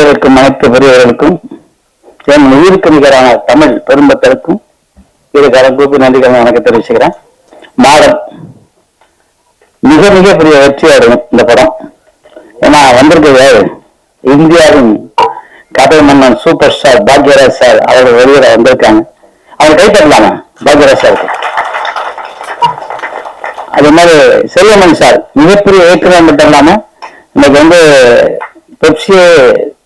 மேடையில் இருக்கும் அனைத்து பெரியவர்களுக்கும் என் உயிருக்கு நிகரான தமிழ் பெரும்பத்தருக்கும் இரு கரங்கூப்பி நன்றிகள் எனக்கு தெரிவிச்சுக்கிறேன். மாடம் மிக மிக பெரிய வெற்றி அடையும் இந்த படம். ஏன்னா வந்திருக்கிறது இந்தியாவின் கதை மன்னன் சூப்பர் ஸ்டார் பாக்யராஜ் சார் அவர்கள் வெளியில வந்திருக்காங்க. அவங்க கைப்பற்றலாங்க பாக்யராஜ் சாருக்கு. அதே மாதிரி செல்வமணி சார் மிகப்பெரிய இயக்குனர் மட்டும் இல்லாம இன்னைக்கு வந்து பெப்சியே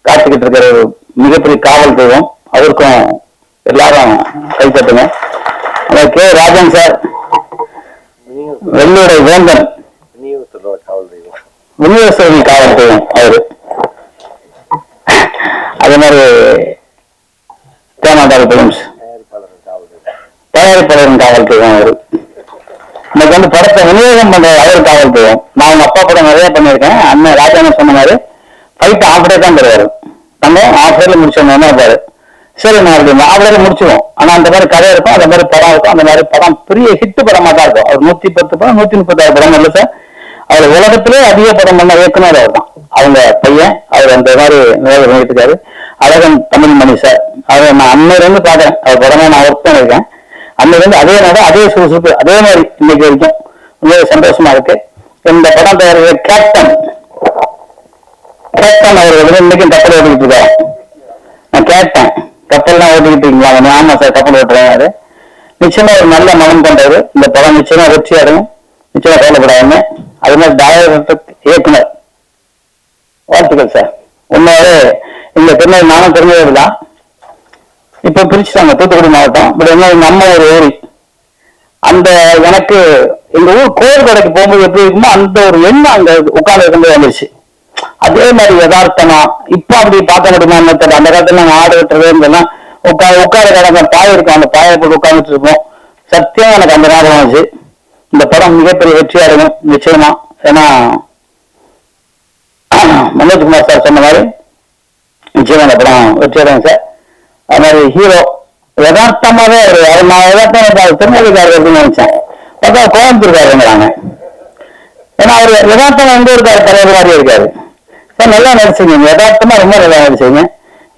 காத்துக்கிட்டு இருக்கிற ஒரு மிகப்பெரிய காவல் தெய்வம். அவருக்கும் எல்லாரும் கை தட்டுங்க. அப்புறம் கே. ராஜன் சார். வெள்ளூரை வேந்தன். விநியோகஸ்தர்கள் காவல் தெய்வம் அவரு. அதே மாதிரி தேனாண்டால் பிலிம்ஸ் தயாரிப்பாளரின் காவல் தெய்வம் அவரு. இன்னைக்கு வந்து படத்தை விநியோகம் பண்ற அவர் காவல் தெய்வம். நான் அவங்க அப்பா படம் நிறைய பண்ணியிருக்கேன். அண்ணன் ராஜாங்க சொன்ன மாதிரி ஃபைட் ஆஃபரே தான் தருவாரு நம்ம ஆஃபரில் முடிச்சோம்னா இருப்பாரு சரி நான் அப்படி ஆஃப்டர்ல முடிச்சிடுவோம் ஆனால் அந்த மாதிரி கதை இருக்கும் அந்த மாதிரி படம் இருக்கும். அந்த மாதிரி படம் பெரிய ஹிட் படமாக தான் இருக்கும். அவர் நூத்தி பத்து படம் நூத்தி முப்பத்தாறு படம் இல்லை சார் அவர் உலகத்திலே அதிக படம் பண்ண இயக்குனர் அவர் தான். அவங்க பையன் அவர் அந்த மாதிரி வேலை பண்ணிட்டு அழகன் தமிழ் மணி சார் அவர் நான் அன்னையிலேருந்து பார்க்குறேன். அவர் படமா நான் ஒர்க் பண்ணியிருக்கேன். அன்னையிலேருந்து அதே நேரம் அதே சுறுசுறுப்பு அதே மாதிரி இன்னைக்கு வரைக்கும். ரொம்ப சந்தோஷமா இருக்கு. இந்த படம் தயாரிக்கிற கேப்டன் கேப்டன் அவர் வந்து இன்னைக்கும் கப்பல் ஓட்டிக்கிட்டு இருக்காரு நான் கேட்டேன் கப்பல்லாம் ஓட்டிக்கிட்டு இருக்கீங்களா ஆமா சார் கப்பல் ஓட்டுறாரு நிச்சயமா ஒரு நல்ல மனம் கொண்டவர். இந்த படம் நிச்சயமா வெற்றி அடையும். நிச்சயமா கவலைப்படாதீங்க அது மாதிரி டைரக்டர் இயக்குனர். வாழ்த்துக்கள் சார். உண்மையாவே இந்த திருநெல் நானும் தெரிஞ்சவர் தான். இப்போ பிரிச்சுட்டாங்க தூத்துக்குடி மாவட்டம். பட் என்ன நம்ம ஒரு ஏரி. அந்த எனக்கு எங்க ஊர் கோயில் கடைக்கு போகும்போது எப்படி இருக்குமோ அந்த ஒரு எண்ணம் அங்க உட்கார்ந்து இருக்கும்போது வந்துருச்சு அதே மாதிரி யதார்த்தமா இப்ப அப்படி பார்க்க முடியுமா? அந்த காலத்துல நாங்க ஆடு வெட்டுறது இதெல்லாம் உட்கார உட்கார கிடந்த பாய் இருக்கும். அந்த பாயை போட்டு உட்காந்துட்டு இருப்போம். சத்தியம் எனக்கு அந்த ஞாபகம் வந்துச்சு இந்த படம் மிகப்பெரிய வெற்றியா இருக்கும். நிச்சயமா. ஏன்னா மனோஜ்குமார் சார் சொன்ன மாதிரி நிச்சயமா இந்த படம் வெற்றியா இருக்கும் சார். அது மாதிரி ஹீரோ யதார்த்தமாவே ஒரு அவர் நான் யதார்த்தம் திருநெல்வேலிக்காரர் அப்படின்னு நினைச்சேன். பார்த்தா கோயம்புத்தூர்காரங்கிறாங்க ஏன்னா அவர் யதார்த்தம் எங்க இருக்காரு பழைய மாதிரி இருக்காரு. சார் நல்லா நடிச்சிருக்கீங்க. யதார்த்தமா ரொம்ப நல்லா நடிச்சீங்க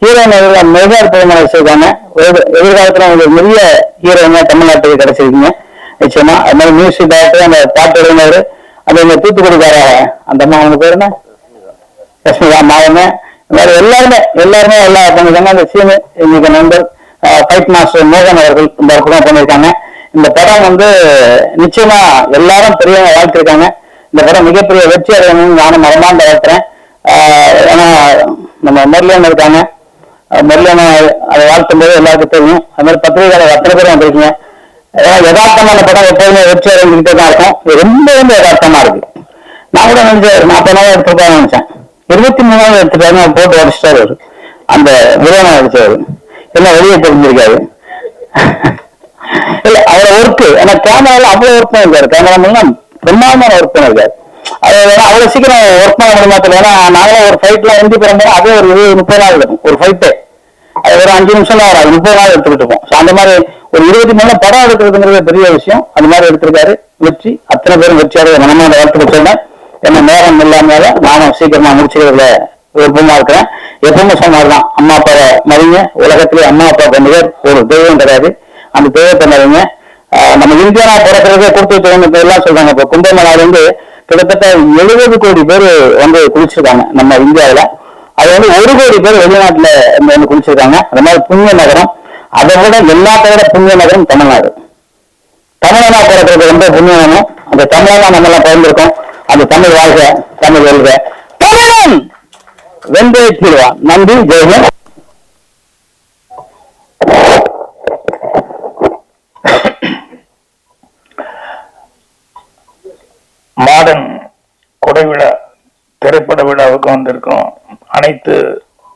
ஹீரோயின் மிக அற்புதமாக நடிச்சிருக்காங்க. எதிர்- எதிர்காலத்துல உங்களுக்கு நிறைய ஹீரோயினா தமிழ்நாட்டுக்கு கிடைச்சிருக்கீங்க. நிச்சயமா. அது மாதிரி மியூசிக் டேரக்டர் அந்த பாட்டு எழுதினவர் அந்த இந்த தூத்துக்குடிக்கார அந்த அம்மா அவங்க பேர் என்ன? லட்சுமிகா மாயமே இந்த மாதிரி எல்லாருமே எல்லாருமே எல்லா பண்ணிருக்காங்க அந்த சீனு இன்னைக்கு நண்பர் ஃபைட் மாஸ்டர் மோகன் அவர்கள் இந்த படம் பண்ணியிருக்காங்க. இந்த படம் வந்து நிச்சயமா எல்லாரும் பெரியவங்க வாழ்த்திருக்காங்க. இந்த படம் மிகப்பெரிய வெற்றி அடையணும்னு நானும் மரமாண்ட வாழ்த்துறேன். ஏன்னா நம்ம மெர்லியன் இருக்காங்க. அஹ் அதை வாழ்த்தும் போது எல்லாருக்கும் தெரியும். அது மாதிரி பத்திரிகையாளர் அத்தனை பேரும் வந்திருக்கீங்க. ஏன்னா யதார்த்தமான படம் எப்போதுமே வெற்றி அடைஞ்சுக்கிட்டே தான் இருக்கும். ரொம்ப ரொம்ப யதார்த்தமா இருக்கு. நான் கூட நினைச்சேன் நாற்பது நாள் எடுத்துருப்பான்னு நினைச்சேன். இருபத்தி மூணு நாள் எடுத்துட்டாங்க போட்டு உடச்சிட்டாரு அவரு. அந்த விரோதம் அடிச்சவர். என்ன வெளியே தெரிஞ்சிருக்காரு. இல்ல அவரோட ஒர்க்கு ஏன்னா கேமரால அவ்வளவு ஒர்க் பண்ணிருக்காரு கேமராமேன் பிரம்மாண்டமான ஒர்க் பண்ணிருக்காரு அது அவ்வளோ அவ்வளவு சீக்கிரம் ஒர்க் பண்ண முடியுமா தெரியல. ஏன்னா நாங்களும் ஒரு ஃபைட்ல எந்தி போகும்போது அதே ஒரு இருபது முப்பது நாள் இருக்கும். ஒரு ஃபைட்டு அது ஒரு அஞ்சு நிமிஷம் தான் வராது முப்பது நாள் எடுத்துக்கிட்டு இருப்போம். அந்த மாதிரி ஒரு இருபத்தி மூணு படம் எடுக்கிறதுங்கிறது பெரிய விஷயம். அந்த மாதிரி எடுத்திருக்காரு. வெற்றி. அத்தனை பேரும் வெற்றியாக மனமான வாழ்த்துக்கள் சொன்னேன் என்ன நேரம் இல்லாமல் நானும் சீக்கிரமா முடிச்சுக்கிறதுல விருப்பமா இருக்கிறேன். எப்பவுமே சொன்னார்தான் அம்மா அப்பாவை மறிங்க உலகத்திலே அம்மா அப்பா கொண்டவர் ஒரு தெய்வம் கிடையாது. அந்த தெய்வத்தை மறிங்க நம்ம இந்தியானா பிறக்கிறதே கொடுத்து எல்லாம் சொல்றாங்க. இப்போ கும்பமேளால இருந்து கிட்டத்தட்ட எழுபது கோடி பேர் வந்து குளிச்சிருக்காங்க நம்ம இந்தியாவில். அது வந்து ஒரு கோடி பேர் வெளிநாட்டில் வந்து குளிச்சிருக்காங்க. அது மாதிரி புண்ணிய நகரம். அதை விட எல்லாத்தை விட புண்ணிய நகரம் தமிழ்நாடு. தமிழனா பிறக்கிறது ரொம்ப புண்ணியமும் அந்த தமிழனா நம்மளாம் பிறந்திருக்கோம். அந்த தமிழ் வாழ்க தமிழ் வெல்க. தமிழன்! வென்றே நன்றி ஜெயமன் மாடர்ன் கொடை விழா திரைப்பட விழாவுக்கு வந்திருக்கிறோம். அனைத்து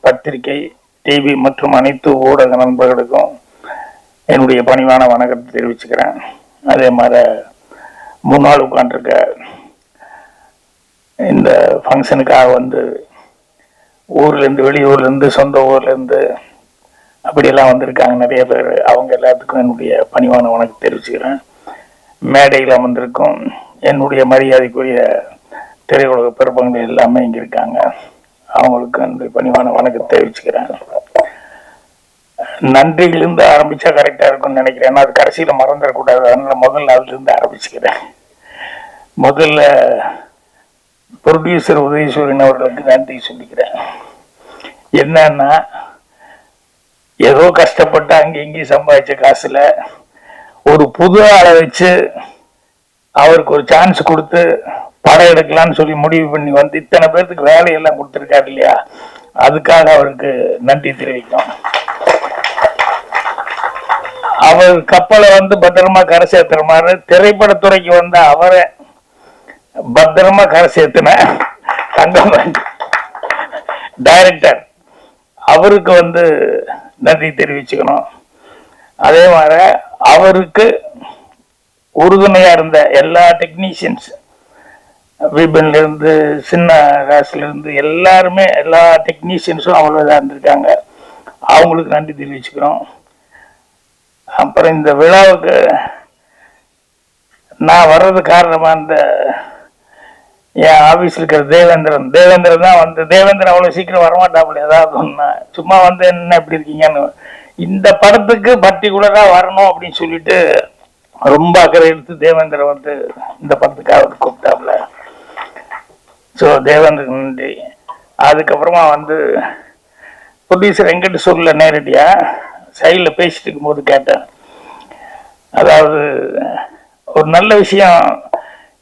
பத்திரிகை டிவி மற்றும் அனைத்து ஊடக நண்பர்களுக்கும் என்னுடைய பணிவான வணக்கத்தை தெரிவிச்சுக்கிறேன். அதே மாதிரி முன்னாள் உட்காந்துருக்க இந்த ஃபங்க்ஷனுக்காக வந்து ஊர்லேருந்து வெளியூர்லேருந்து சொந்த ஊர்லேருந்து அப்படியெல்லாம் வந்திருக்காங்க நிறைய பேர். அவங்க எல்லாத்துக்கும் என்னுடைய பணிவான வணக்கம் தெரிவிச்சுக்கிறேன். மேடையில் அமர்ந்திருக்கும் என்னுடைய மரியாதைக்குரிய திரையுலக பிறப்பங்கள் எல்லாமே இங்கே இருக்காங்க. அவங்களுக்கு என்னுடைய பணிவான வணக்கத்தை தெரிவிச்சுக்கிறேன். நன்றியிலிருந்து ஆரம்பிச்சா கரெக்டா இருக்கும்னு நினைக்கிறேன். அது கடைசியில மறந்துடக்கூடாது. அதனால முதல் அதுல இருந்து ஆரம்பிச்சுக்கிறேன். முதல்ல ப்ரொடியூசர் உதயசூரியன் அவர்களுக்கு நன்றி சொல்லிக்கிறேன். என்னன்னா ஏதோ கஷ்டப்பட்டு அங்கே இங்கேயும் சம்பாதிச்ச காசுல ஒரு புது ஆளை வச்சு அவருக்கு ஒரு சான்ஸ் கொடுத்து படம் எடுக்கலாம்னு சொல்லி முடிவு பண்ணி வந்து இத்தனை பேர்த்துக்கு வேலையெல்லாம் கொடுத்துருக்காரு இல்லையா? அதுக்காக அவருக்கு நன்றி தெரிவிக்கும் அவர் கப்பலை வந்து பத்திரமா கரை சேர்த்துற மாதிரி திரைப்படத்துறைக்கு வந்த அவரை பத்திரமா கரை சேர்த்தின தங்கம் டைரக்டர் அவருக்கு வந்து நன்றி தெரிவிச்சுக்கணும். அதே மாதிரி அவருக்கு உறுதுணையா இருந்த எல்லா டெக்னீஷியன்ஸ் விபின்ல இருந்து சின்ன ராசில இருந்து எல்லாருமே எல்லா டெக்னீஷியன்ஸும் அவ்வளோ இதாக இருந்திருக்காங்க. அவங்களுக்கு நன்றி தெரிவிச்சுக்கிறோம். அப்புறம் இந்த விழாவுக்கு நான் வர்றது காரணமாக இந்த என் ஆஃபீஸில் இருக்கிற தேவேந்திரன். தேவேந்திரன் தான் வந்து தேவேந்திரன் அவ்வளோ சீக்கிரம் வரமாட்டாப்புல ஏதாவது ஒன்று சும்மா வந்து என்ன எப்படி இருக்கீங்கன்னு? இந்த படத்துக்கு பர்டிகுலராக வரணும் அப்படின்னு சொல்லிட்டு ரொம்ப அக்கறை எடுத்து தேவேந்திரன் வந்து இந்த படத்துக்காக கூப்பிட்டாப்புல. ஸோ தேவேந்திரன் நன்றி அதுக்கப்புறமா வந்து ப்ரொடியூசர் எங்கிட்ட சொல்லல நேரடியாக சைடில் பேசிட்டு இருக்கும்போது கேட்டேன். அதாவது ஒரு நல்ல விஷயம்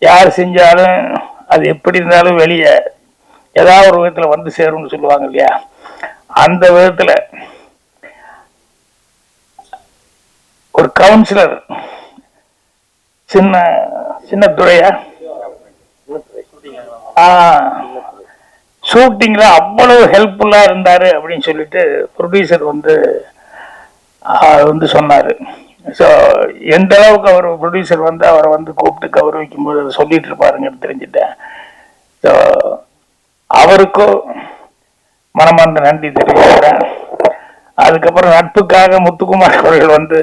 யார் செஞ்சாலும் அது எப்படி இருந்தாலும் வெளியே ஏதாவது ஒரு விதத்தில் வந்து சேரும்னு சொல்லுவாங்க இல்லையா? அந்த விதத்தில் ஒரு கவுன்சிலர் சின்ன சின்ன துறையா ஷூட்டிங்ல அவ்வளவு ஹெல்ப்ஃபுல்லா இருந்தாரு அப்படின்னு சொல்லிட்டு ப்ரொடியூசர் வந்து வந்து சொன்னாரு. ஸோ எந்த அளவுக்கு அவர் ப்ரொடியூசர் வந்து அவரை வந்து கூப்பிட்டு கௌரவிக்கும் போது அதை சொல்லிட்டு இருப்பாருங்கன்னு தெரிஞ்சுட்டேன். ஸோ அவருக்கும் மனமார்ந்த நன்றி தெரிவிக்கிறேன் அதுக்கப்புறம் நட்புக்காக முத்துக்குமார் அவர்கள் வந்து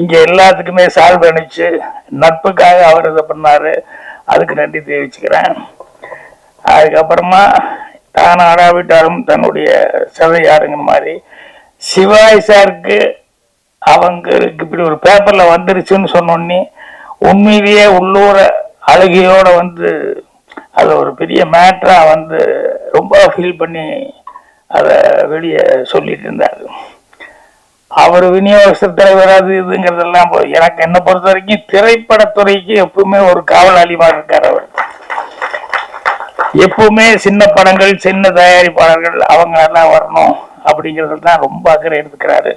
இங்கே எல்லாத்துக்குமே சால்வ் அணிச்சு நட்புக்காக அவர் இதை பண்ணார். அதுக்கு நன்றி தெரிவிச்சுக்கிறேன். அதுக்கப்புறமா தான் ஆடாவிட்டாலும் தன்னுடைய சதை யாருங்கிற மாதிரி சிவாய் சாருக்கு அவங்களுக்கு இப்படி ஒரு பேப்பரில் வந்துருச்சுன்னு சொன்னோன்னே உண்மையிலேயே உள்ளூர அழுகையோடு வந்து அது ஒரு பெரிய மேட்ராக வந்து ரொம்ப ஃபீல் பண்ணி அதை வெளியே சொல்லிட்டு இருந்தார். அவர் விநியோகஸ்தர் தலைவர் அது இதுங்கிறதெல்லாம் எனக்கு என்னை பொறுத்த வரைக்கும் திரைப்படத்துறைக்கு எப்பவுமே ஒரு காவலாளிமாக இருக்கார் அவர். எப்பவுமே சின்ன படங்கள் சின்ன தயாரிப்பாளர்கள் அவங்க எல்லாம் வரணும் அப்படிங்கிறது தான் ரொம்ப அக்கறை எடுத்துக்கிறாரு.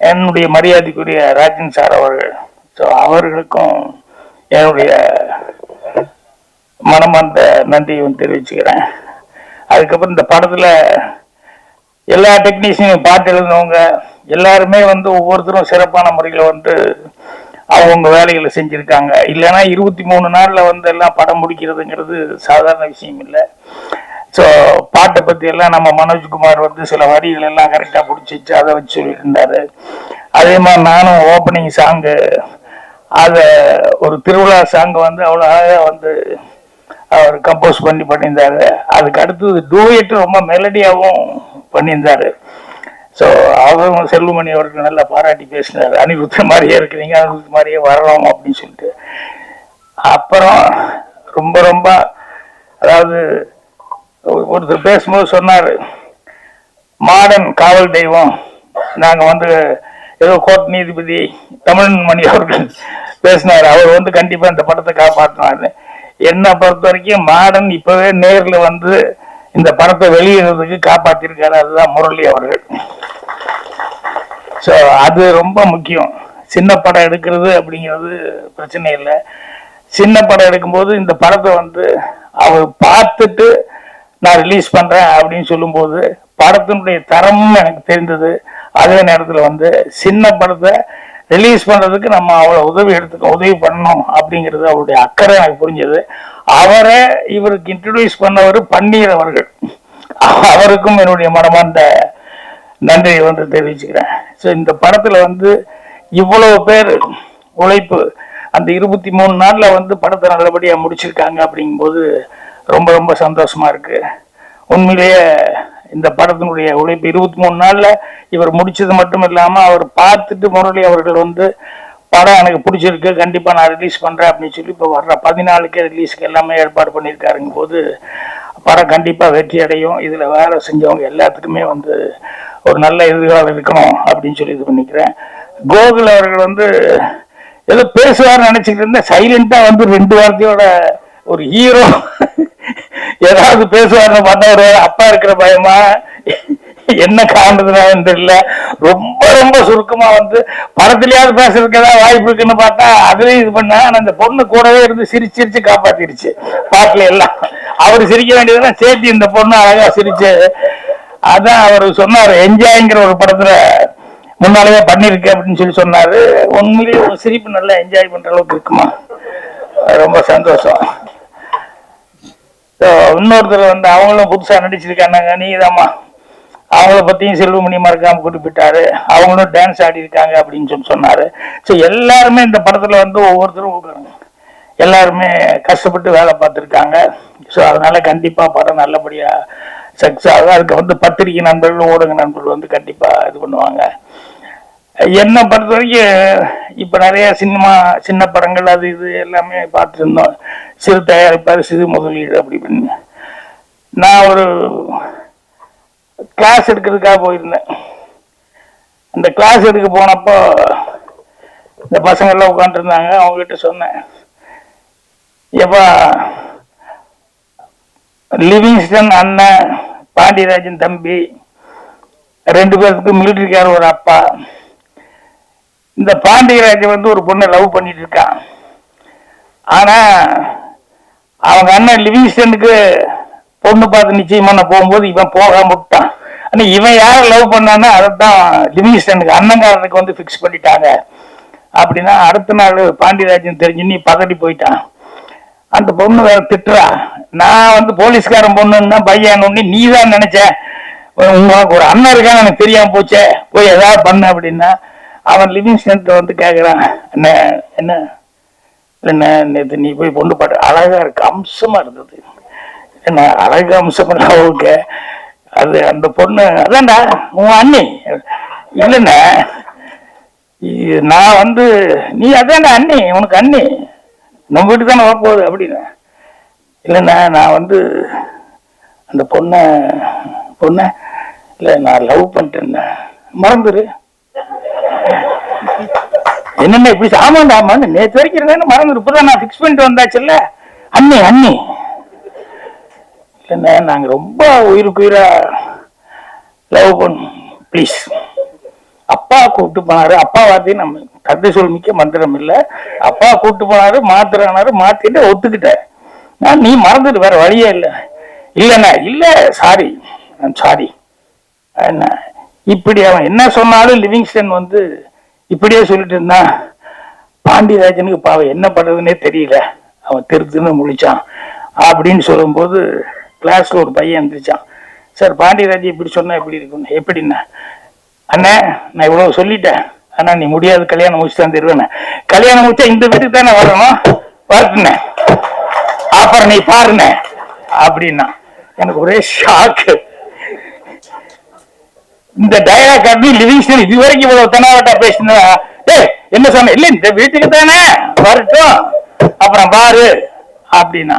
என்னுடைய மரியாதைக்குரிய ராஜன் சார் அவர்கள். ஸோ அவர்களுக்கும் என்னுடைய மனமார்ந்த நன்றியும் தெரிவிச்சுக்கிறேன். அதுக்கப்புறம் இந்த படத்தில் எல்லா டெக்னீஷியனும் பாட்டு எழுதினவங்க எல்லாருமே வந்து ஒவ்வொருத்தரும் சிறப்பான முறையில் வந்து அவங்க வேலைகளை செஞ்சுருக்காங்க. இல்லைன்னா இருபத்தி மூணு நாளில் வந்து எல்லாம் படம் முடிக்கிறதுங்கிறது சாதாரண விஷயம் இல்லை. ஸோ பாட்டை பற்றி எல்லாம் நம்ம மனோஜ்குமார் வந்து சில வரிகள் எல்லாம் கரெக்டாக பிடிச்சி வச்சு அதை வச்சு சொல்லியிருந்தாரு. அதே மாதிரி நானும் ஓப்பனிங் சாங்கு அதை ஒரு திருவிழா சாங் வந்து அவ்வளோ அழகாக வந்து அவர் கம்போஸ் பண்ணி பண்ணியிருந்தாரு. அதுக்கு அடுத்தது டூயட் ரொம்ப மெலடியாகவும் பண்ணியிருந்தாரு. ஸோ அவரும் செல்வமணி அவருக்கு நல்லா பாராட்டி பேசினார். அனிருத்த மாதிரியே இருக்கிறீங்க. அனிருத்த மாதிரியே வரணும் அப்படின்னு சொல்லிட்டு. அப்புறம் ரொம்ப ரொம்ப அதாவது ஒருத்தர் பேசும்போது சொன்னார் மாடர்ன் காவல் தெய்வம். நாங்கள் வந்து ஏதோ கோர்ட் நீதிபதி தமிழன் மணி அவர்கள் பேசினார். அவர் வந்து கண்டிப்பாக இந்த படத்தை காப்பாற்றினாரு என்னை பொறுத்த வரைக்கும் மாடர்ன் இப்போவே நேரில் வந்து இந்த படத்தை வெளியிடுறதுக்கு காப்பாத்திருக்காரு அதுதான் முரளி அவர்கள். ஸோ அது ரொம்ப முக்கியம். சின்ன படம் எடுக்கிறது அப்படிங்கிறது பிரச்சனை இல்லை. சின்ன படம் எடுக்கும்போது இந்த படத்தை வந்து அவர் பார்த்துட்டு நான் ரிலீஸ் பண்றேன் அப்படின்னு சொல்லும்போது படத்தினுடைய தரமும் எனக்கு தெரிந்தது. அதே நேரத்தில் வந்து சின்ன படத்தை ரிலீஸ் பண்றதுக்கு நம்ம அவளை உதவி எடுத்துக்க உதவி பண்ணணும் அப்படிங்கிறது அவருடைய அக்கறை எனக்கு புரிஞ்சது. அவரை இவருக்கு இன்ட்ரடியூஸ் பண்ணவர் பன்னீர் அவர்கள். அவருக்கும் என்னுடைய மனமார்ந்த நன்றியை வந்து தெரிவிச்சுக்கிறேன். ஸோ இந்த படத்தில் வந்து இவ்வளவு பேர் உழைப்பு அந்த இருபத்தி மூணு நாளில் வந்து படத்தை நல்லபடியாக முடிச்சிருக்காங்க அப்படிங்கும்போது ரொம்ப ரொம்ப சந்தோஷமா இருக்கு. உண்மையிலேயே இந்த படத்தினுடைய உழைப்பு இருபத்தி மூணு நாள்ல இவர் முடிச்சது மட்டும் இல்லாம அவர் பார்த்துட்டு முரளி அவர்கள் வந்து படம் எனக்கு பிடிச்சிருக்கு கண்டிப்பா நான் ரிலீஸ் பண்றேன் அப்படின்னு சொல்லி இப்போ வர்ற பதினாலுக்கே ரிலீஸ்க்கு எல்லாமே ஏற்பாடு பண்ணியிருக்காருங்க போது படம் கண்டிப்பா வெற்றி அடையும். இதுல வேலை செஞ்சவங்க எல்லாத்துக்குமே வந்து ஒரு நல்ல எதிர்காலம் இருக்கணும் அப்படின்னு சொல்லி இது பண்ணிக்கிறேன். கோகுல் அவர்கள் வந்து ஏதோ பேசுவார்னு நினைச்சிட்டு இருந்தேன். சைலண்டா வந்து ரெண்டு வார்த்தையோட ஒரு ஹீரோ ஏதாவது பேசுவார்னு பார்த்தா அப்பா இருக்கிற பயமா? என்ன காரணத்துனாலும் தெரியல. ரொம்ப ரொம்ப சுருக்கமா வந்து படத்துலயாவது பேசுறதுக்கு ஏதாவது வாய்ப்பு இருக்குன்னு பார்த்தா அதுலயும் இது பண்ண ஆனா அந்த பொண்ணு கூடவே இருந்து சிரிச்சு சிரிச்சு காப்பாத்திருச்சு பாட்டுல எல்லாம். அவர் சிரிக்க வேண்டியதுன்னா சேர்த்து இந்த பொண்ணு அழகா சிரிச்சு. அதான் அவர் சொன்னாரு என்ஜாய்ங்கிற ஒரு படத்துல முன்னாலேயே பண்ணிருக்கு அப்படின்னு சொல்லி சொன்னாரு. உண்மையிலேயே ஒரு சிரிப்பு நல்லா என்ஜாய் பண்ற அளவுக்கு இருக்குமா? ரொம்ப சந்தோஷம். ஸோ இன்னொருத்தர் வந்து அவங்களும் புதுசாக நடிச்சிருக்காங்க நீதாம்மா. அவங்கள பத்தியும் செல்வமணி மறக்காம குறிப்பிட்டாரு அவங்களும் டான்ஸ் ஆடி இருக்காங்க அப்படின்னு சொல்லி சொன்னாரு. ஸோ எல்லாருமே இந்த படத்துல வந்து ஒவ்வொருத்தரும் உட்காருங்க. எல்லாருமே கஷ்டப்பட்டு வேலை பார்த்துருக்காங்க. ஸோ அதனால கண்டிப்பா படம் நல்லபடியா சக்சஸ் ஆகும். அதுக்கு வந்து பத்திரிகை நண்பர்கள் ஊடக நண்பர்கள் வந்து கண்டிப்பா இது பண்ணுவாங்க. என்னை பொறுத்த வரைக்கும் இப்போ நிறைய சினிமா சின்ன படங்கள் அது இது எல்லாமே பார்த்துட்டு இருந்தோம் சிறு தயாரிப்பார் சிறு முதலீடு அப்படி இப்படின்னு. நான் ஒரு கிளாஸ் எடுக்கிறதுக்காக போயிருந்தேன். அந்த கிளாஸ் எடுக்க போனப்போ இந்த பசங்கள்லாம் உட்காந்துருந்தாங்க அவங்ககிட்ட சொன்னேன் எப்பா லிவிங்ஸ்டன் அண்ணன் பாண்டியராஜன் தம்பி ரெண்டு பேருக்கு மிலிட்டரிக்கார ஒரு அப்பா. இந்த பாண்டியராஜன் வந்து ஒரு பொண்ணை லவ் பண்ணிட்டு இருக்கான் ஆனா அவங்க அண்ணன் லிவிங்ஸ்டனுக்கு பொண்ணு பார்த்து நிச்சயம் நான் போகும்போது இவன் போகாம விட்டான். ஆனா இவன் யாரை லவ் பண்ணான்னா அதைத்தான் லிவிங்ஸ்டனுக்கு அண்ணங்காரனுக்கு வந்து ஃபிக்ஸ் பண்ணிட்டாங்க. அப்படின்னா அடுத்த நாள் பாண்டியராஜன் தெரிஞ்சு நீ பதறி போயிட்டான். அந்த பொண்ணு வேற திட்டுறா. நான் வந்து போலீஸ்காரன் பொண்ணுன்னா பையன் ஒண்ணு நீ தான் நினைச்ச. உங்களுக்கு ஒரு அண்ணன் இருக்கான்னு எனக்கு தெரியாம போச்சே. போய் ஏதாவது பண்ண அப்படின்னா அவன் லிவிங் சென்டர் வந்து கேட்குறான் என்ன? என்ன என்ன நேற்று நீ போய் பொண்ணு பாட்டு அழகாக இருக்கு அம்சமாக இருந்தது. என்ன அழகு அம்சம் ஓகே. அது அந்த பொண்ணு அதான்டா உன் அண்ணி. இல்லைண்ணா நான் வந்து நீ அதான்டா அண்ணி உனக்கு அண்ணி. நம்ம வீட்டுக்கு தானே வரப்போகுது அப்படின்னு. இல்லைண்ணா நான் வந்து அந்த பொண்ணை பொண்ணை இல்லை நான் லவ் பண்ணிட்டேன் மறந்துடு என்னென்ன இப்படி ஆமாண்டா ஆமாண்டு நேற்று வரைக்கும் இருந்தேன்னு மறந்துரு. இப்பதான் நான் ஃபிக்ஸ் பண்ணிட்டு வந்தாச்சுல்ல? அண்ணி அண்ணி. இல்லைண்ணே நாங்கள் ரொம்ப உயிருக்கு உயிரா லவ் பண்ணோம். ப்ளீஸ் அப்பா கூப்பிட்டு போனாரு. அப்பா வார்த்தையும் நம்ம தந்தை சொல் மிக்க மந்திரம் இல்லை. அப்பா கூப்பிட்டு போனாரு மாத்துறானாரு மாத்திட்டு ஒத்துக்கிட்டேன் நான் நீ மறந்துட்டு வேற வழியே இல்லை. இல்லைண்ணா இல்லை சாரி சாரி என்ன இப்படி அவன் என்ன சொன்னாலும் லிவிங்ஸ்டன் வந்து இப்படியே சொல்லிட்டு இருந்தான் பாண்டியராஜனுக்கு பாவம் என்ன பண்றதுன்னே தெரியல. அவன் திருத்துன்னு முழிச்சான். அப்படின்னு சொல்லும்போது கிளாஸ்ல ஒரு பையன் எழுந்திரிச்சான் சார் பாண்டியராஜ் இப்படி சொன்னா எப்படி இருக்கும்? எப்படின்னா? அண்ணே நான் இவ்வளவு சொல்லிட்டேன். ஆனா நீ முடியாது. கல்யாணம் முடிச்சு தான் தருவேன். கல்யாணம் முடிச்சா இந்த வீட்டுக்கு தானே வரணும்? வரட்டுனே அப்புறம் நீ பாருண்ணே அப்படின்னா எனக்கு ஒரே ஷாக்கு இந்த டயலாக் அப்படி லிவிங்ஸ்டன் இது வரைக்கும் இவ்வளவு தெனாவட்டா பேசினா ஏய் என்ன சொன்ன? இல்ல இந்த வீட்டுக்கு தானே வரட்டும். அப்புறம் பாரு அப்படின்னா.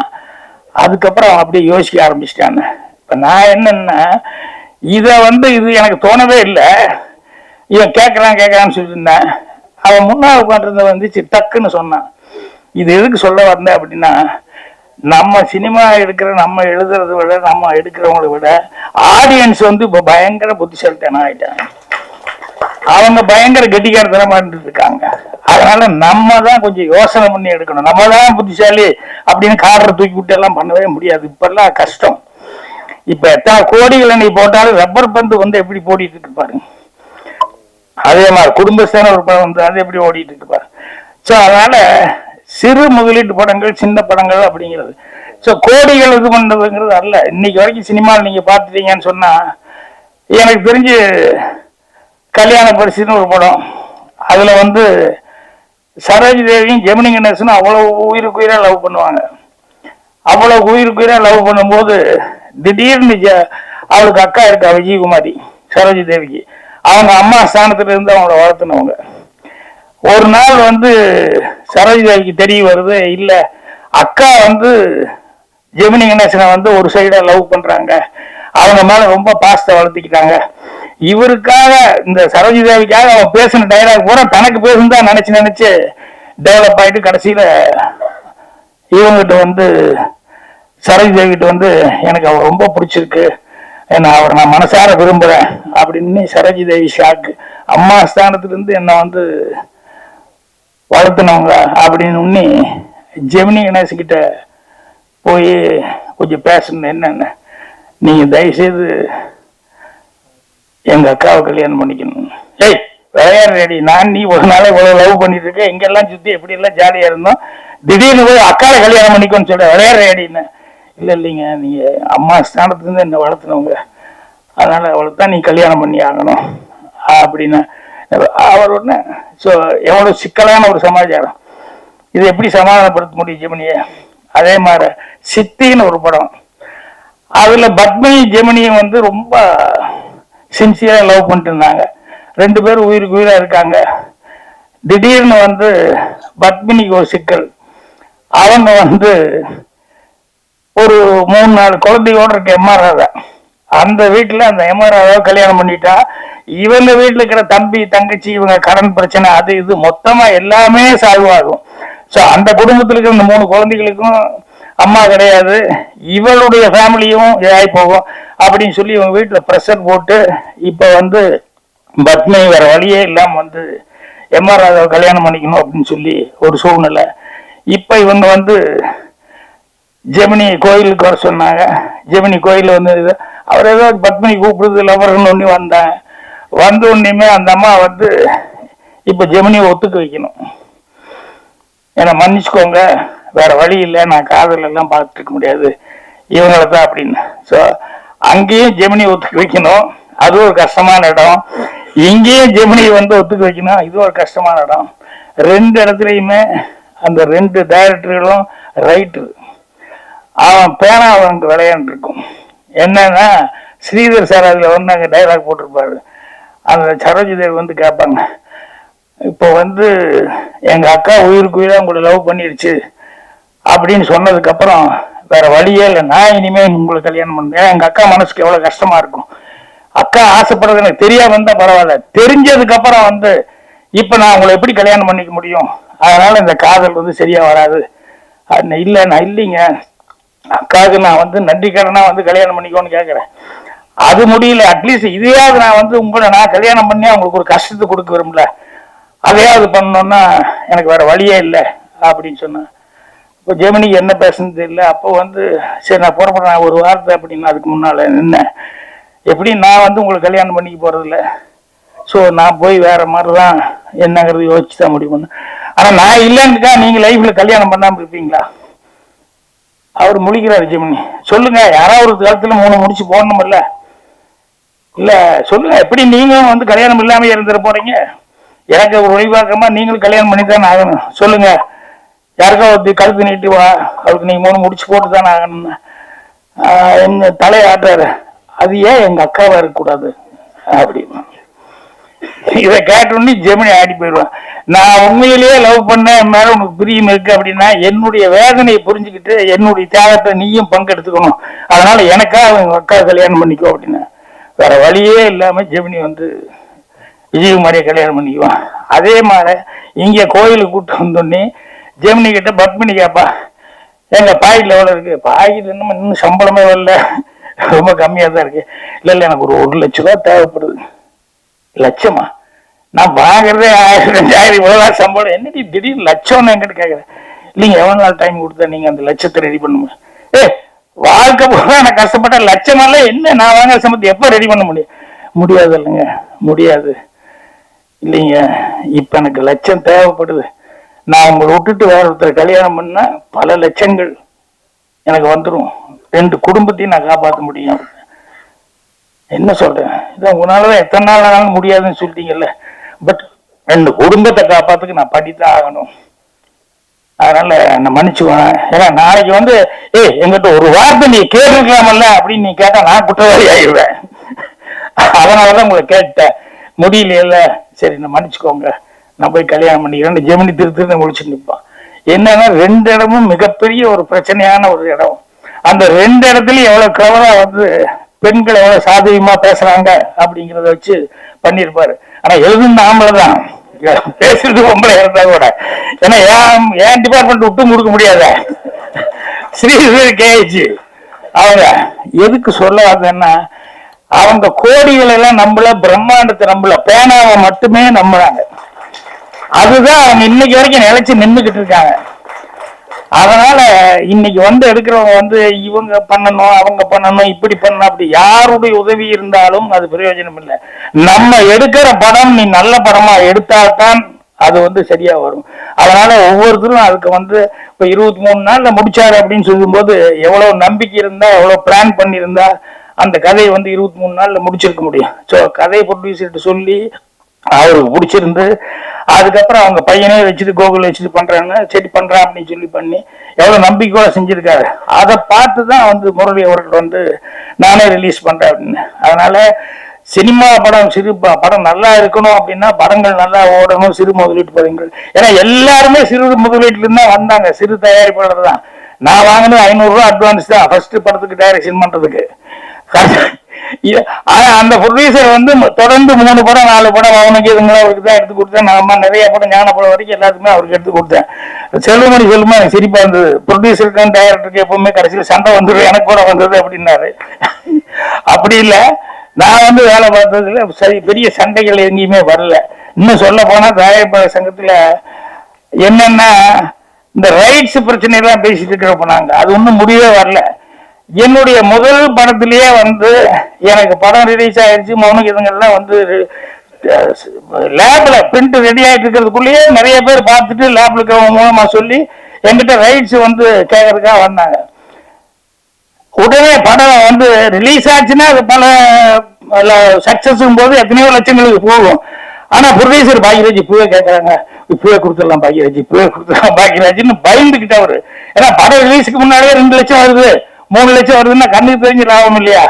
அதுக்கப்புறம் அவன் அப்படியே யோசிக்க ஆரம்பிச்சிட்டாங்க. இப்ப நான் என்னன்னா இத வந்து இது எனக்கு தோணவே இல்லை. இவன் கேட்கறான் கேட்கறான்னு சொல்லியிருந்தேன் அவன் முன்னாள் உட்காந்துருந்த வந்துச்சு டக்குன்னு சொன்னான். இது எதுக்கு சொல்ல வந்தேன் அப்படின்னா நம்ம சினிமா எடுக்கிற நம்ம எழுதுறத விட நம்ம எடுக்கிறவங்களை விட ஆடியன்ஸ் வந்து இப்போ பயங்கர புத்திசாலித்தனம் ஆயிட்டாங்க. அவங்க பயங்கர கெட்டிக்காரத்தனமா இருந்துட்டு இருக்காங்க அதனால நம்ம தான் கொஞ்சம் யோசனை பண்ணி எடுக்கணும். நம்ம தான் புத்திசாலி அப்படின்னு காடரை தூக்கி விட்டு எல்லாம் பண்ணவே முடியாது. இப்பெல்லாம் கஷ்டம். இப்ப எத்தனை கோடிகளை நீ போட்டாலும் ரப்பர் பந்து வந்து எப்படி போடிட்டு இருக்கு பாருங்க. அதே மாதிரி குடும்பஸ்தான ஒரு படம் வந்து அது எப்படி ஓடிட்டு இருக்கு பாருங்க. ஸோ அதனால சிறு முதலீட்டு படங்கள் சின்ன படங்கள் அப்படிங்கிறது. ஸோ கோடிகள் இது பண்ணுறதுங்கிறது அல்ல. இன்னைக்கு வரைக்கும் சினிமாவில் நீங்கள் பார்த்துட்டீங்கன்னு சொன்னால் எனக்கு தெரிஞ்சு கல்யாண பரிசுன்னு ஒரு படம். அதில் வந்து சரோஜ் தேவியும் ஜெமினி கணேசனும் அவ்வளோ உயிருக்கு உயிராக லவ் பண்ணுவாங்க. அவ்வளோ உயிருக்குயிராக லவ் பண்ணும்போது திடீர்னு ஜ- அவளுக்கு அக்கா இருக்கா விஜயகுமாரி சரோஜி தேவிக்கு. அவங்க அம்மா ஸ்தானத்துல இருந்து அவங்கள வளர்த்துனவங்க. ஒரு நாள் வந்து சரோஜி தெரிய வருது இல்ல அக்கா வந்து ஜெமினி கணேசனை வந்து ஒரு சைடாக லவ் பண்றாங்க. அவங்க மேல ரொம்ப பாசத்தை வளர்த்திக்கிட்டாங்க. இவருக்காக இந்த சரோஜி தேவிக்காக அவன் பேசின டைலாக் பூரா தனக்கு பேசுன்னு தான் நினைச்சு நினைச்சு டெவலப் ஆயிட்டு கடைசியில இவங்கிட்ட வந்து சரோஜி தேவிகிட்ட வந்து எனக்கு அவர் ரொம்ப பிடிச்சிருக்கு. நான் அவரை நான் மனசார விரும்புறேன். அப்படின்னு சரோஜி தேவி ஷாக்கு அம்மா ஸ்தானத்துல என்னை வந்து வளர்த்துனவங்க அப்படின்னு உன்னி ஜெமினி கணேஷ் போய் கொஞ்சம் பேசணும் என்னென்ன? நீங்கள் தயவுசெய்து எங்கள் அக்காவை கல்யாணம் பண்ணிக்கணும். ஏய் விளையாடு ரெடி நான் நீ ஒரு நாளை இவ்வளோ லவ் பண்ணிட்டு இருக்க எங்கெல்லாம் சுற்றி எப்படி எல்லாம் ஜாலியாக இருந்தோம். திடீர்னு போய் அக்காவை கல்யாணம் பண்ணிக்கோன்னு சொல்ல விளையாடு ரெடின்னு இல்லை இல்லைங்க நீங்கள் அம்மா ஸ்தானத்துலேருந்து என்னை என்ன வளர்த்துனவங்க. அதனால் அவளுக்கு தான் நீ கல்யாணம் பண்ணி ஆகணும். அப்படின்னா அவர் ஒன்று ஸோ எவ்வளோ சிக்கலான ஒரு சமாச்சாரம். இதை எப்படி சமாதானப்படுத்த முடியும் ஜெமினியை? அதே மாதிரி சித்தின்னு ஒரு படம். அதில் பத்மினி ஜெமினியும் வந்து ரொம்ப சின்சியராக லவ் பண்ணிட்டு இருந்தாங்க. ரெண்டு பேரும் உயிருக்கு உயிராக இருக்காங்க. திடீர்னு வந்து பத்மினிக்கு ஒரு சிக்கல். அவங்க வந்து ஒரு மூணு நாலு குழந்தையோட இருக்க எம்ஆர்ஆவை அந்த வீட்டுல அந்த எம்ஆர்ஆவை கல்யாணம் பண்ணிட்டா. இவங்க வீட்டுல இருக்கிற தம்பி தங்கச்சி இவங்க கடன் பிரச்சனை அது இது மொத்தமா எல்லாமே சால்வ் ஆகும். ஸோ அந்த குடும்பத்தில் இருக்கிற இந்த மூணு குழந்தைகளுக்கும் அம்மா கிடையாது. இவளுடைய ஃபேமிலியும் இதாகி போகும். அப்படின்னு சொல்லி இவங்க வீட்டில் ப்ரெஷர் போட்டு இப்போ வந்து பத்மி வேற வழியே இல்லாமல் வந்து எம்ஆர் ராதாவை கல்யாணம் பண்ணிக்கணும் அப்படின்னு சொல்லி ஒரு சூழ்நிலை. இப்போ இவங்க வந்து ஜெமினி கோயிலுக்கு வர சொன்னாங்க. ஜெமினி கோயில் வந்து இதை அவர் ஏதோ பத்மினி கூப்பிடுறது லவர்னு ஒண்ணு வந்தேன். வந்த உடனேமே அந்த அம்மா வந்து இப்ப ஜெமினியை ஒத்துக்க வைக்கணும். என்னை மன்னிச்சுக்கோங்க. வேற வழி இல்லை. நான் காதல் எல்லாம் பார்த்துட்டு இருக்க முடியாது. இவங்களை தான் அப்படின்னு. ஸோ அங்கேயும் ஜெமினி ஒத்துக்க வைக்கணும். அது ஒரு கஷ்டமான இடம். இங்கேயும் ஜெமினி வந்து ஒத்துக்க வைக்கணும். இது ஒரு கஷ்டமான இடம். ரெண்டு இடத்துலையுமே அந்த ரெண்டு டைரக்டர்களும் ரைட்டு அவன் பேனா அவனுக்கு விளையாண்டுருக்கும். என்னன்னா ஸ்ரீதர் சார் அதில் வந்து அங்கே டைலாக் போட்டிருப்பாரு. அந்த சரோஜி தேவி வந்து கேட்பாங்க இப்போ வந்து எங்கள் அக்கா உயிருக்கு உயிராக உங்களை லவ் பண்ணிருச்சு. அப்படின்னு சொன்னதுக்கப்புறம் வேற வழியே இல்லை. நான் இனிமேல் உங்களுக்கு கல்யாணம் பண்ணேன் எங்கள் அக்கா மனசுக்கு எவ்வளோ கஷ்டமாக இருக்கும்? அக்கா ஆசைப்படுறது எனக்கு தெரியாம இருந்தால் பரவாயில்ல. தெரிஞ்சதுக்கப்புறம் வந்து இப்போ நான் உங்களை எப்படி கல்யாணம் பண்ணிக்க முடியும்? அதனால் இந்த காதல் வந்து சரியாக வராது. அது இல்லை நான் இல்லைங்க. அக்காவுக்கு நான் வந்து நன்றிக்கடனா வந்து கல்யாணம் பண்ணிக்கோன்னு கேட்கறேன் அது முடியல அட்லீஸ்ட் இதையாவது நான் வந்து உங்களை நான் கல்யாணம் பண்ணி அவங்களுக்கு ஒரு கஷ்டத்தை கொடுக்க விரும்பல. அதையாவது பண்ணோம்னா எனக்கு வேற வழியே இல்லை அப்படின்னு சொன்னேன். இப்போ ஜெமினிக்கு என்ன பேசுனது தெரியல. அப்போ வந்து சரி நான் புறப்படுறேன் ஒரு வாரத்தை அப்படின்னு அதுக்கு முன்னால நின்னேன். எப்படி நான் வந்து உங்களுக்கு கல்யாணம் பண்ணிக்க போறதில்ல ஸோ நான் போய் வேற மாதிரி தான் என்னங்கிறது யோசிச்சு தான் முடிவு பண்ணேன். ஆனால் நான் இல்லைன்னுக்கா நீங்கள் லைஃப்ல கல்யாணம் பண்ணாமல் இருப்பீங்களா? அவர் முழிக்கிறார் ஜெமினி சொல்லுங்க யாராவது ஒரு காலத்துல மூணு முடிச்சு போடணுமில்ல? இல்ல சொல்லுங்க எப்படி நீங்களும் வந்து கல்யாணம் இல்லாம இருந்துட போறீங்க? எனக்கு ஒரு ஒளிவாக்கமா நீங்களும் கல்யாணம் பண்ணி தானே ஆகணும். சொல்லுங்க யாருக்கா ஒருத்தி கழுத்து நீட்டி வா அவருக்கு நீங்க மூணு முடிச்சு போட்டு தானே ஆகணும் ஆஹ் எங்க தலையை ஆட்டுறாரு. அது ஏன் எங்க அக்காவா இருக்கக்கூடாது? அப்படின்னு. இதை கேட்டோன்னு ஜெமினி ஆடி போயிடுவான். நான் உண்மையிலேயே லவ் பண்ணேன் மேல உனக்கு பிரியம் இருக்கு அப்படின்னா என்னுடைய வேதனையை புரிஞ்சுக்கிட்டு என்னுடைய தியாகத்தை நீயும் பங்கெடுத்துக்கணும். அதனால எனக்கா அவங்க அக்கா கல்யாணம் பண்ணிக்கோ அப்படின்னா. வேற வழியே இல்லாம ஜெமினி வந்து விஜயகுமாரியை கல்யாணம் பண்ணிக்குவான். அதே மாதிரி இங்க கோயிலுக்கு கூட்டு வந்தோடனே ஜெமினி கிட்ட பத்மினி கேப்பா எங்க பாயில் எவ்வளவு இருக்கு. பாயில் இன்னும் இன்னும் சம்பளமே வரல. ரொம்ப கம்மியா தான் இருக்கு. இல்ல இல்ல எனக்கு ஒரு ஒரு லட்ச ரூபா தேவைப்படுது. லட்சமா? நான் வாங்குறதே ஆயிரம் ரெண்டாயிரம் இவ்வளவு சம்பளம். என்னடி திடீர்னு லட்சம்னு என்கிட்ட கேக்குறேன் இல்லைங்க எவ்வளவு நாள் டைம் கொடுத்தா நீங்க அந்த லட்சத்தை ரெடி பண்ணுங்க ஏ வாழ்க்கை பூரா நான் கஷ்டப்பட்ட லட்சமெல்லாம் என்ன நான் வாங்குற சம்பளத்தை எப்ப ரெடி பண்ண முடியும்? முடியாது இல்லைங்க முடியாது. இல்லைங்க இப்ப எனக்கு லட்சம் தேவைப்படுது. நான் உங்களை விட்டுட்டு வேற ஒருத்தர் கல்யாணம் பண்ணால் பல லட்சங்கள் எனக்கு வந்துடும் ரெண்டு குடும்பத்தையும் நான் காப்பாற்ற முடியும். என்ன சொல்றேன்? இதான் உன்னாலதான் எத்தனை நாள் ஆனாலும் முடியாதுன்னு சொல்லிட்டீங்கல்ல. பட் ரெண்டு குடும்பத்தை காப்பாத்துக்கு நான் படித்தான் ஆகணும். அதனால என்ன மன்னிச்சுக்கோங்க. ஏன்னா நாளைக்கு வந்து ஏய் எங்கிட்ட ஒரு வார்த்தை நீ கேட்டிருக்கலாமல்ல அப்படின்னு நீ கேட்டா நான் குற்றவாளி ஆயிடுவேன். அதனாலதான் உங்களை கேட்டேன். முடியல சரி நான் மன்னிச்சுக்கோங்க. நான் போய் கல்யாணம் பண்ணிக்கிறேன் ஜெமினி திரு திருன்னு முடிச்சு நிற்பான் என்னன்னா ரெண்டு இடமும் மிகப்பெரிய ஒரு பிரச்சனையான ஒரு இடம். அந்த ரெண்டு இடத்துலயும் எவ்வளவு கிளவரா வந்து பெண்கள் எவ்வளவு சாதகமா பேசுறாங்க அப்படிங்கறத வச்சு பண்ணியிருப்பாரு. ஆனா எழுதும் ஆம்பளை தான். பேசுறது பொம்பளை இருந்தா கூட. ஏன்னா ஏன் ஏன் டிபார்ட்மெண்ட் விட்டு கொடுக்க முடியாத? ஸ்ரீதர் கேஜி. அவங்க எதுக்கு சொல்ல வந்தேன்னா அவங்க கோடிகள் எல்லாம் நம்மள பிரம்மாண்டத்தை நம்மள பேனாவை மட்டுமே நம்புறாங்க. அதுதான் அவங்க இன்னைக்கு வரைக்கும் நிலைச்சு நின்றுகிட்டு இருக்காங்க. அதனால இன்னைக்கு வந்து எடுக்கிறவங்க வந்து இவங்க பண்ணணும் அவங்க பண்ணணும் இப்படி பண்ணணும் அப்படி யாருடைய உதவி இருந்தாலும் அது பிரயோஜனம் இல்லை. நம்ம எடுக்கிற படம் நீ நல்ல படமா எடுத்தால்தான் அது வந்து சரியா வரும். அதனால ஒவ்வொருத்தரும் அதுக்கு வந்து இப்ப இருபத்தி மூணு நாள்ல முடிச்சாரு அப்படின்னு சொல்லும்போது எவ்வளவு நம்பிக்கை இருந்தா எவ்வளவு பிளான் பண்ணியிருந்தா அந்த கதையை வந்து இருபத்தி மூணு நாள்ல முடிச்சிருக்க முடியும். ஸோ கதை ப்ரொடியூசர்கிட்ட சொல்லி அவருக்கு பிடிச்சிருந்து அதுக்கப்புறம் அவங்க பையனே வச்சுட்டு கோகுல் வச்சுட்டு பண்றாங்க சரி பண்றான் அப்படின்னு சொல்லி பண்ணி எவ்வளவு நம்பிக்கையோட செஞ்சிருக்காரு. அதை பார்த்து தான் வந்து முரளி அவர்கள் வந்து நானே ரிலீஸ் பண்றேன் அப்படின்னு. அதனால சினிமா படம் சிறு ப- படம் நல்லா இருக்கணும் அப்படின்னா படங்கள் நல்லா ஓடணும் சிறு முதலீட்டு படங்கள். ஏன்னா எல்லாருமே சிறு முதலீட்டுல இருந்தா தான் வந்தாங்க. சிறு தயாரிப்பாளர் தான். நான் வாங்கினது ஐநூறு ரூபாய் அட்வான்ஸ் தான். ஃபர்ஸ்ட் படத்துக்கு டைரக்ஷன் பண்றதுக்கு. அந்த ப்ரொடியூசர் வந்து தொடர்ந்து மூணு படம் நாலு படம் அவனுக்கு இதுங்களை அவருக்கு தான் எடுத்து கொடுத்தேன். நான் நிறைய படம் ஞான படம் வரைக்கும் எல்லாத்துக்குமே அவருக்கு எடுத்து கொடுத்தேன். செல்வமணி செல்வமா எனக்கு சிரிப்பா இருந்தது. ப்ரொடியூசருக்கும் டைரக்டருக்கு எப்பவுமே கடைசியில் சண்டை வந்துடும் எனக்கு கூட வந்தது அப்படின்னாரு. அப்படி இல்லை. நான் வந்து வேலை பார்த்ததுல சரி பெரிய சண்டைகள் எங்கேயுமே வரல. இன்னும் சொல்ல போனா தயாரிப்பாளர் சங்கத்துல என்னன்னா இந்த ரைட்ஸ் பிரச்சனை எல்லாம் பேசிட்டு இருக்கிறப்ப நாங்க அது ஒன்றும் முடிவே வரல. என்னுடைய முதல் படத்திலேயே வந்து எனக்கு படம் ரிலீஸ் ஆயிடுச்சு மௌன கீதங்கள்லாம் வந்து லேபில் பிரிண்ட் ரெடி ஆகிட்டு இருக்கிறதுக்குள்ளேயே நிறைய பேர் பார்த்துட்டு லேபில் இருக்கிறவங்க மூலமாக சொல்லி என்கிட்ட ரைட்ஸ் வந்து கேட்கறதுக்காக வந்தாங்க. உடனே படம் வந்து ரிலீஸ் ஆச்சுன்னா அது பல சக்சஸும் போது எத்தனையோ லட்சங்களுக்கு போகும். ஆனா ப்ரொடியூசர் பாக்யராஜ் இப்பவே கேட்கறாங்க இப்பவே கொடுத்துடலாம் பாக்யராஜ் இப்பவே கொடுத்துடலாம் பாக்யராஜ்னு பயந்துகிட்டு அவரு ஏன்னா படம் ரிலீஸுக்கு முன்னாடியே ரெண்டு லட்சம் வருது. மூணு லட்சம் வருதுன்னா கண்ணுக்கு தெரிஞ்சு லாபம் இல்லையா?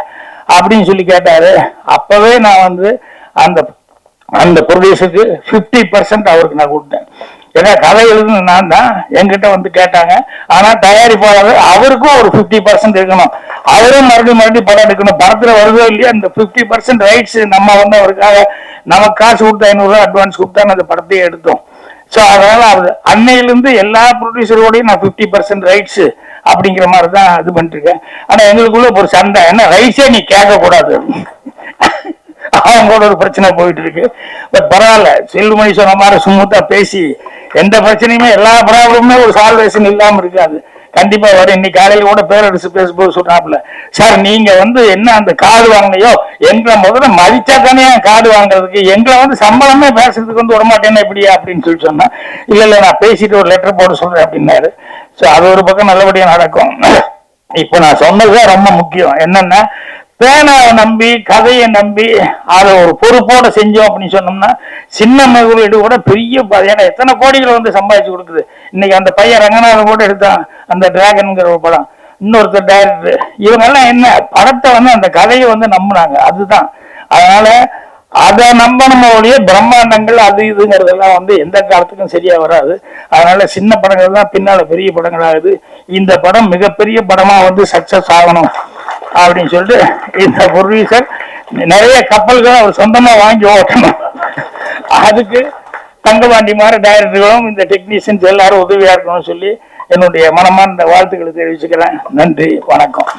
அப்படின்னு சொல்லி கேட்டாரு. அப்பவே நான் வந்து அந்த அந்த ப்ரொடியூசருக்கு ஃபிஃப்டி பர்சன்ட் அவருக்கு நான் கொடுத்தேன். ஏன்னா கதை எழுதுன நான் தான் என்கிட்ட வந்து கேட்டாங்க. ஆனா தயாரிப்பாளர் அவருக்கும் ஒரு ஃபிஃப்டி பர்சன்ட் இருக்கணும். அவரும் மறுபடியும் மறுபடியும் படம் எடுக்கணும். படத்துல வருதோ இல்லையா அந்த ஃபிஃப்டி பர்சன்ட் ரைட்ஸ் நம்ம வந்து அவருக்காக நமக்கு காசு கொடுத்து ஐநூறுரூவா அட்வான்ஸ் கொடுத்தா அந்த படத்தையே எடுத்தோம். ஸோ அதனால அவர் அன்னையிலேருந்து எல்லா ப்ரொடியூசரோடையும் நான் ஃபிஃப்டி பர்சன்ட் ரைட்ஸு அப்படிங்கிற மாதிரி தான் இது பண்ணிருக்கேன் ஆனால் ஆனா எங்களுக்குள்ள ஒரு சண்டை. என்ன ரைஸே நீ கேட்கக்கூடாது. அவங்களோட ஒரு பிரச்சனை போயிட்டு இருக்கு. பட் பரவாயில்ல. செல்லுமணி சொன்ன மாதிரி சுமூத்தா பேசி எந்த பிரச்சனையுமே எல்லா ப்ராப்ளமுமே ஒரு சால்வேஷன் இல்லாம இருக்காது. கண்டிப்பா வரும். இன்னைக்கு காலையில கூட பேரரசு பேசும்போது சொல்றாப்புல சார் நீங்க வந்து என்ன அந்த கார்டு வாங்கினையோ எங்களை முதல்ல மதிச்சா தானே கார்டு வாங்குறதுக்கு. எங்களை வந்து சம்பளமே பேசுறதுக்கு வந்து விடமாட்டேன்னா எப்படியா அப்படின்னு சொல்லி சொன்னா இல்ல இல்ல நான் பேசிட்டு ஒரு லெட்டர் போட சொல்றேன் அப்படின்னாரு. ஸோ அது ஒரு பக்கம் நல்லபடியாக நடக்கும். இப்போ நான் சொன்னதுதான் ரொம்ப முக்கியம். என்னன்னா பேனாவை நம்பி கதையை நம்பி அதை ஒரு பொறுப்போட செஞ்சோம் அப்படின்னு சொன்னோம்னா சின்ன முதலீடு கூட பெரிய ஏன்னா எத்தனை கோடிகள் வந்து சம்பாதிச்சு கொடுக்குது. இன்னைக்கு அந்த பையன் ரங்கநாதன் கூட எடுத்தான் அந்த டிராகன்ங்கிற ஒரு படம். இன்னொருத்தர் டைரக்டர் இவங்கெல்லாம் என்ன படத்தை வந்து அந்த கதையை வந்து நம்புனாங்க. அதுதான். அதனால அதை நம்பணும் ஒழிய பிரம்மாண்டங்கள் அது இதுங்கிறதெல்லாம் வந்து எந்த காலத்துக்கும் சரியா வராது. அதனால சின்ன படங்கள் தான் பின்னால பெரிய படங்கள் ஆகுது இந்த படம் மிகப்பெரிய படமா வந்து சக்சஸ் ஆகணும் அப்படின்னு சொல்லிட்டு இந்த ப்ரொடியூசர் நிறைய கப்பல்களை அவர் சொந்தமா வாங்கி ஓட்டணும். அதுக்கு தங்கபாண்டி மாதிரி டைரக்டர்களும் இந்த டெக்னீஷியன்ஸ் எல்லாரும் உதவியா இருக்கணும்னு சொல்லி என்னுடைய மனமார்ந்த வாழ்த்துக்களை தெரிவிச்சுக்கிறேன். நன்றி வணக்கம்.